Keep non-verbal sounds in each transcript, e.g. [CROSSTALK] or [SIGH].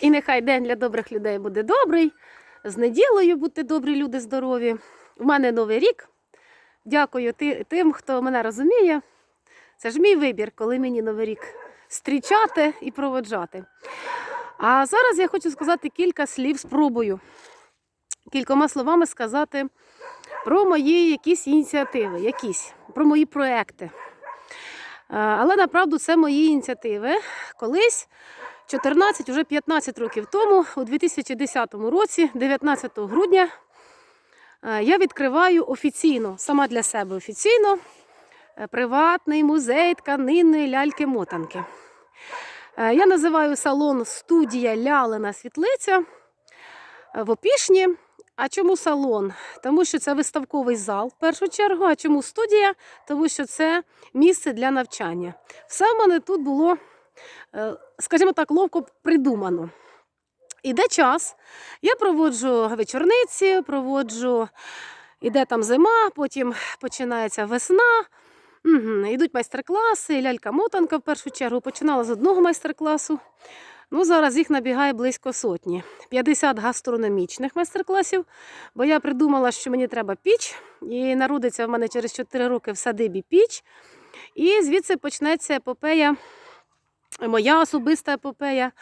І нехай день для добрих людей буде добрий. З неділею будьте добрі, люди здорові. У мене новий рік. Дякую тим, хто мене розуміє. Це ж мій вибір, коли мені новий рік зустрічати і проводжати. А зараз я хочу сказати кілька слів спробую. Кількома словами сказати про мої якісь ініціативи, якісь, про мої проекти. Але направду це мої ініціативи. Колись 14, уже 15 років тому, у 2010 році, 19 грудня, е, я відкриваю офіційно, сама для себе офіційно, е, приватний музей тканинної ляльки-мотанки. Е, Я називаю салон студія Лялина Світлиця в Опішні. А чому салон? Тому що це виставковий зал в першу чергу. А чому студія? Тому що це місце для навчання. Все в мене тут було, скажімо так, ловко придумано. Іде час, я проводжу вечорниці, проводжу, іде там зима, потім починається весна. Угу. Йдуть майстер-класи, лялька-мотанка в першу чергу. Починала з одного майстер-класу. Ну, зараз їх набігає близько сотні. 50 гастрономічних майстер-класів, бо я придумала, що мені треба піч, і народиться в мене через 4 роки в садибі піч. І звідси почнеться епопея, моя особиста епопея.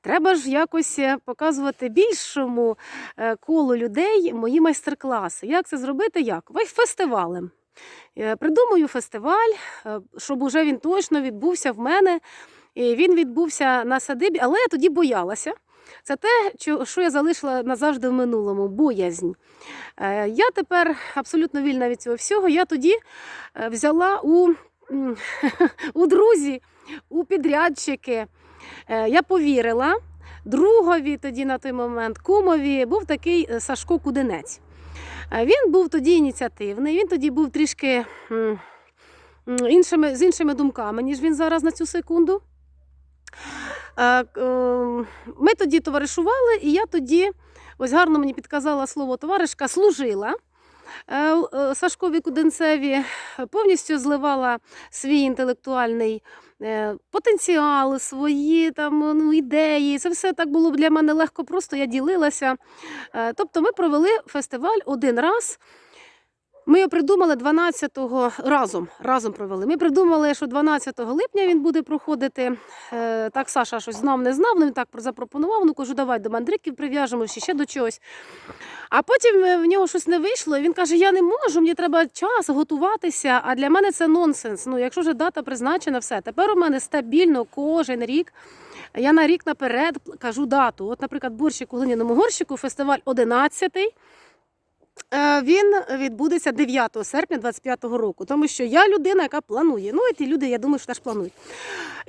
Треба ж якось е, показувати більшому е, колу людей мої майстер-класи. Як це зробити? Як? Ви- Фестивалем. Придумаю фестиваль, е, щоб уже він точно відбувся в мене. І він відбувся на садибі, але я тоді боялася. Це те, що я залишила назавжди в минулому боязнь. Я тепер абсолютно вільна від цього всього. Я тоді взяла у, [LAUGHS] у друзі, у підрядчики. Е, Я повірила. Другові тоді на той момент, кумові, був такий е, Сашко Кудинець. Е, Він був тоді ініціативний, він тоді був трішки іншими, з іншими думками, ніж він зараз на цю секунду. Ми тоді товаришували, і я тоді, ось гарно мені підказала слово товаришка, служила. Е, е, Сашкові Куденцеві повністю зливала свій інтелектуальний е, потенціал, свої там ну, ідеї. Це все так було для мене легко, просто я ділилася. Е, Тобто ми провели фестиваль один раз. Ми його придумали 12-го разом. Разом провели. Ми придумали, що 12 липня він буде проходити. Е, Так Саша щось знав, не знав. Він так запропонував. Ну кажу, давай до мандриків прив'яжемо ще до чогось. А потім е, в нього щось не вийшло. і Він каже: Я не можу, мені треба час готуватися. А для мене це нонсенс. Ну, якщо вже дата призначена, все. Тепер у мене стабільно кожен рік. Я на рік наперед кажу дату. От, наприклад, борщик у глиняному горщику, фестиваль 11-й. Е, Він відбудеться 9 серпня 25-го року, тому що я людина, яка планує. Ну і ті люди, я думаю, що теж планують.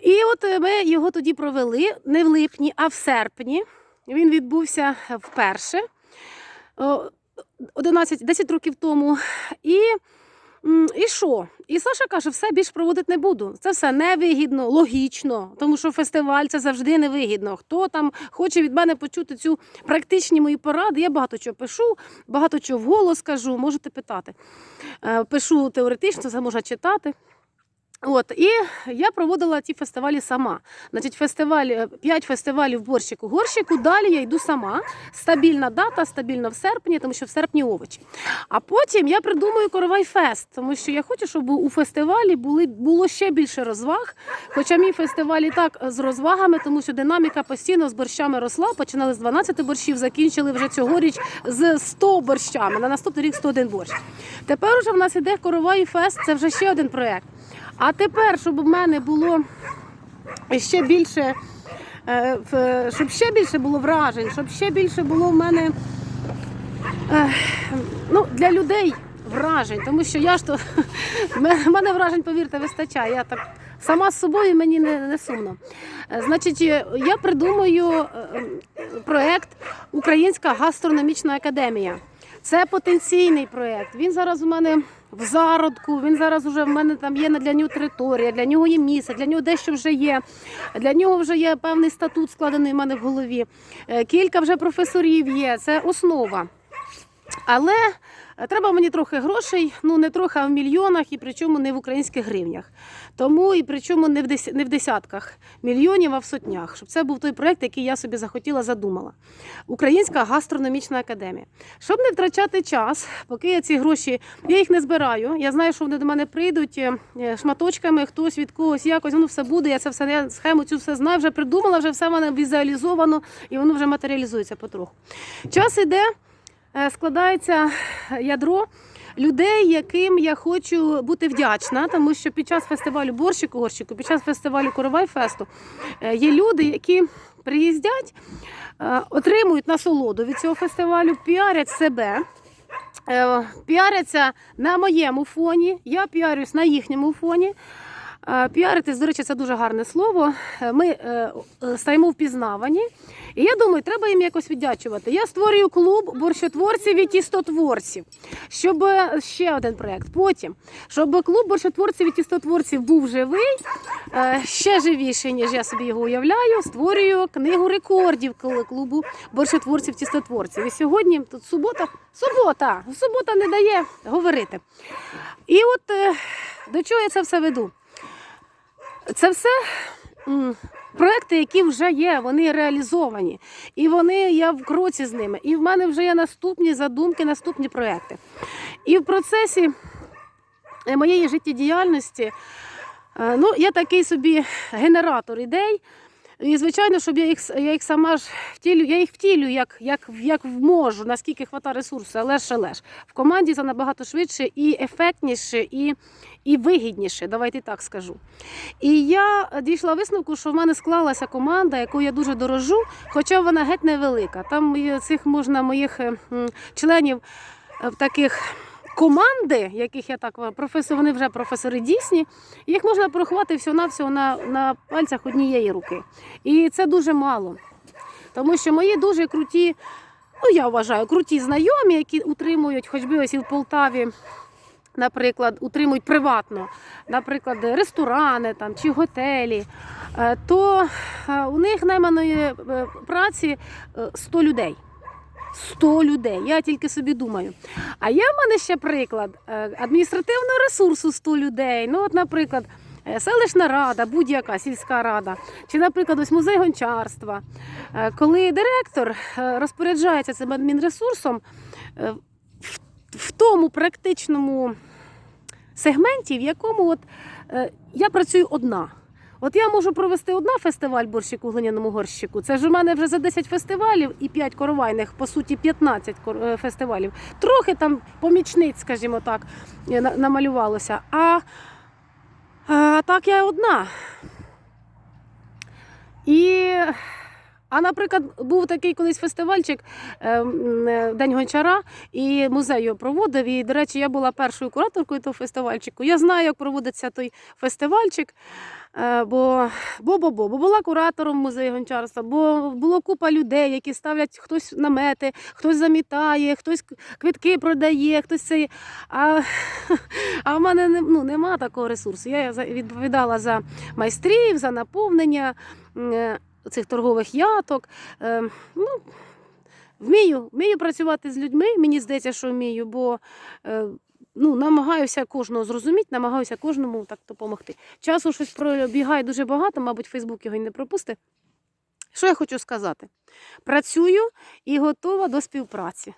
І от е, ми його тоді провели не в липні, а в серпні. Він відбувся вперше. О, 11, 10 років тому. І, і що? І Саша каже, все більше проводити не буду. Це все невигідно, логічно, тому що фестиваль це завжди невигідно. Хто там хоче від мене почути цю практичні мої поради, я багато чого пишу, багато чого вголос кажу, можете питати. Е, Пишу теоретично, це можна читати. От, і я проводила ті фестивалі сама. Значить, фестиваль, 5 фестивалів борщику горщику. Далі я йду сама. Стабільна дата, стабільно в серпні, тому що в серпні овочі. А потім я придумаю Коровай Фест, тому що я хочу, щоб у фестивалі були, було ще більше розваг. Хоча мій фестиваль і так з розвагами, тому що динаміка постійно з борщами росла. Починали з 12 борщів, закінчили вже цьогоріч з 100 борщами. На наступний рік 101 борщ. Тепер уже в нас іде Коровай Фест, це вже ще один проєкт. А тепер, щоб у мене було ще більше, е, щоб ще більше було вражень, щоб ще більше було в мене е, ну, для людей вражень, тому що я ж то [LAUGHS] в мене вражень, повірте, вистачає. Я так сама з собою мені не, не сумно. Е, Значить, я придумаю проект Українська гастрономічна академія. Це потенційний проєкт. Він зараз у мене в зародку. Він зараз уже в мене там є для нього територія, для нього є місце, для нього дещо вже є. Для нього вже є певний статут складений в мене в голові. Е, Кілька вже професорів є. Це основа. Але Треба мені трохи грошей, ну не трохи, а в мільйонах, і причому не в українських гривнях. Тому і причому не в, не в десятках мільйонів, а в сотнях, щоб це був той проект, який я собі захотіла, задумала. Українська гастрономічна академія. Щоб не втрачати час, поки я ці гроші, я їх не збираю. Я знаю, що вони до мене прийдуть е, е, шматочками, хтось від когось, якось воно все буде. Я це все я схему цю все знаю, вже придумала, вже все в мене візуалізовано і воно вже матеріалізується потроху. Час іде, е, складається ядро людей, яким я хочу бути вдячна, тому що під час фестивалю борщику горщику, під час фестивалю Коровай Фесту е, є люди, які приїздять, е, отримують насолоду від цього фестивалю, піарять себе. е, Піаряться на моєму фоні, я піарюсь на їхньому фоні. Е, Піаритись, до речі, це дуже гарне слово. Е, Ми е, стаємо впізнавані. І я думаю, треба їм якось віддячувати. Я створюю клуб борщотворців і тістотворців, щоб ще один проект. Потім, щоб клуб борщотворців і тістотворців був живий, ще живіший, ніж я собі його уявляю. Створюю книгу рекордів клубу борщотворців тістотворців. І сьогодні тут субота, субота, субота не дає говорити. І от до чого я це все веду? Це все проекти, які вже є, вони реалізовані. І вони, я в кроці з ними. І в мене вже є наступні задумки, наступні проекти. І в процесі е, моєї життєдіяльності е, ну, я такий собі генератор ідей. І, звичайно, щоб я їх, я їх сама ж втілю, я їх втілю, як, як, як можу, наскільки хватає ресурсу, але ж але ж. В команді це набагато швидше і ефектніше, і, і вигідніше, давайте так скажу. І я дійшла висновку, що в мене склалася команда, яку я дуже дорожу, хоча вона геть невелика. Там цих можна моїх е, членів е, таких. Команди, яких я так професор, вони вже професори дійсні, їх можна порахувати всього-навсього на, на пальцях однієї руки. І це дуже мало. Тому що мої дуже круті, ну я вважаю, круті знайомі, які утримують, хоч би ось і в Полтаві, наприклад, утримують приватно, наприклад, ресторани там, чи готелі, е, то е, у них найманої е, праці е, 100 людей. 100 людей. Я тільки собі думаю. А є в мене ще приклад е, адміністративного ресурсу 100 людей. Ну, от, наприклад, е, селищна рада, будь-яка сільська рада, чи, наприклад, ось музей гончарства. Е, Коли директор розпоряджається цим адмінресурсом в, тому практичному сегменті, в якому от, я працюю одна. От я можу провести одна фестиваль борщику у глиняному горщику. Це ж у мене вже за 10 фестивалів і 5 коровайних, по суті, 15 е, фестивалів. Трохи там помічниць, скажімо так, е, намалювалося. А, а так я одна. І, а, наприклад, був такий колись фестивальчик е, е, День гончара, і музей його проводив. І, до речі, я була першою кураторкою того фестивальчику. Я знаю, як проводиться той фестивальчик. Е, Бо, бо, бо, бо, бо була куратором музею гончарства, бо було купа людей, які ставлять хтось намети, хтось замітає, хтось квитки продає, хтось це. А, [LAUGHS] а в мене не- ну, нема такого ресурсу. Я відповідала за майстрів, за наповнення цих торгових яток. Е, Ну, вмію, вмію працювати з людьми, мені здається, що вмію, бо е, ну, намагаюся кожного зрозуміти, намагаюся кожному так допомогти. Часу щось пробігає дуже багато, мабуть, Фейсбук його й не пропустить. Що я хочу сказати? Працюю і готова до співпраці.